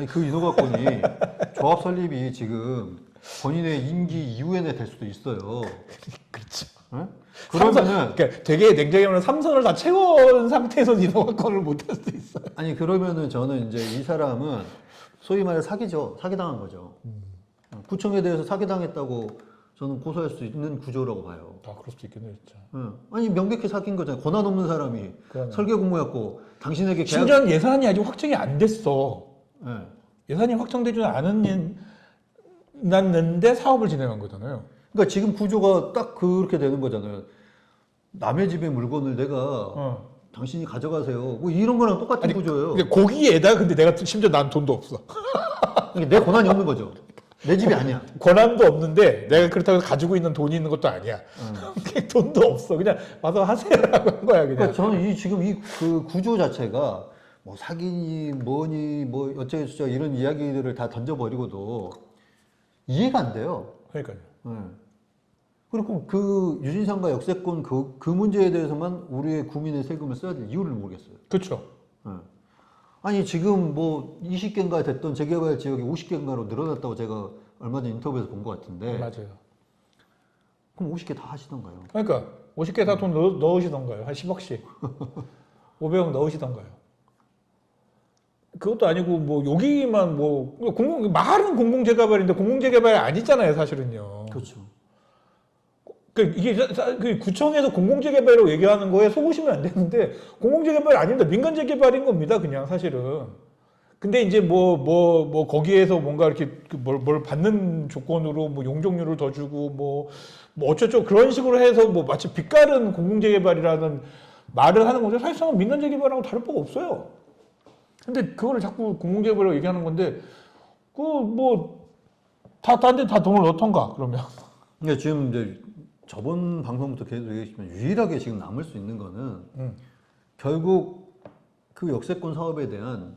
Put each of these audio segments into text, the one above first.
아니 그 인허가권이 조합 설립이 지금 본인의 임기 이후에 될 수도 있어요. 그렇죠. 예? 삼선, 그러면은 그러니까 되게 냉정히 말하면 삼선을 다 채운 상태에서 인허가권을 못 할 수도 있어요. 아니 그러면은 저는 이제 이 사람은 소위 말해 사기죠. 사기당한 거죠. 어, 구청에 대해서 사기당했다고 저는 고소할 수 있는 구조라고 봐요. 아 그럴 수도 있겠네요, 진짜. 예. 아니 명백히 사기인 거잖아요. 권한 없는 사람이 그러네. 설계 공모였고 당신에게 계약 심지어 예산이 아직 확정이 안 됐어. 예. 예산이 확정되지 않았는데 사업을 진행한 거잖아요. 그러니까 지금 구조가 딱 그렇게 되는 거잖아요. 남의 집의 물건을 내가 어. 당신이 가져가세요. 뭐 이런 거랑 똑같은 아니, 구조예요. 근데 거기에다 근데 내가 심지어 난 돈도 없어. 내 권한이 없는 거죠. 내 집이 아니야. 권한도 없는데 내가 그렇다고 가지고 있는 돈이 있는 것도 아니야. 어. 그냥 돈도 없어. 그냥 와서 하세요라고 한 거야 그냥. 그러니까 저는 이 지금 이 그 구조 자체가 뭐 사기니 뭐니 뭐 어쩌고저쩌고 이런 이야기들을 다 던져버리고도 이해가 안 돼요. 그러니까요. 예. 그리고 그 유진상가 역세권 그, 그 문제에 대해서만 우리의 국민의 세금을 써야 될 이유를 모르겠어요. 그렇죠. 예. 아니 지금 뭐 20개인가 됐던 재개발 지역이 50개인가로 늘어났다고 제가 얼마 전 인터뷰에서 본 것 같은데 맞아요. 그럼 50개 다 하시던가요? 그러니까 50개 다 돈 넣, 넣으시던가요. 한 10억씩. 500억 넣으시던가요. 그것도 아니고 뭐 여기만 뭐 공공 말은 공공재 개발인데 공공재 개발이 아니잖아요, 사실은요. 그렇죠. 그 이게 그 구청에서 공공재 개발이라고 얘기하는 거에 속으시면 안 되는데 공공재 개발이 아닙니다. 민간재 개발인 겁니다. 그냥 사실은. 근데 이제 뭐 뭐뭐 거기에서 뭔가 이렇게 그 뭘, 뭘 받는 조건으로 뭐 용적률을 더 주고 뭐, 뭐 어쩌죠 그런 식으로 해서 뭐 마치 빚가른 공공재 개발이라는 말을 하는 건데 사실상 민간재 개발하고 다를 바가 없어요. 근데 그거를 자꾸 공공재개발이라고 얘기하는 건데 그 그뭐다딴데다 돈을 넣던가 그러면 그러니까 지금 이제 저번 방송부터 계속 얘기했지만 유일하게 지금 남을 수 있는 거는 음. 결국 그 역세권 사업에 대한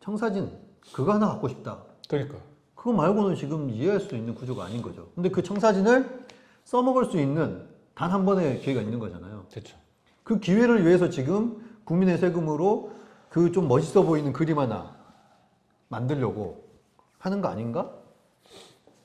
청사진 그거 하나 갖고 싶다. 그러니까. 그거 말고는 지금 이해할 수 있는 구조가 아닌 거죠. 근데 그 청사진을 써먹을 수 있는 단 한 번의 기회가 있는 거잖아요. 됐죠. 그 기회를 위해서 지금 국민의 세금으로 그 좀 멋있어 보이는 그림 하나 만들려고 하는 거 아닌가?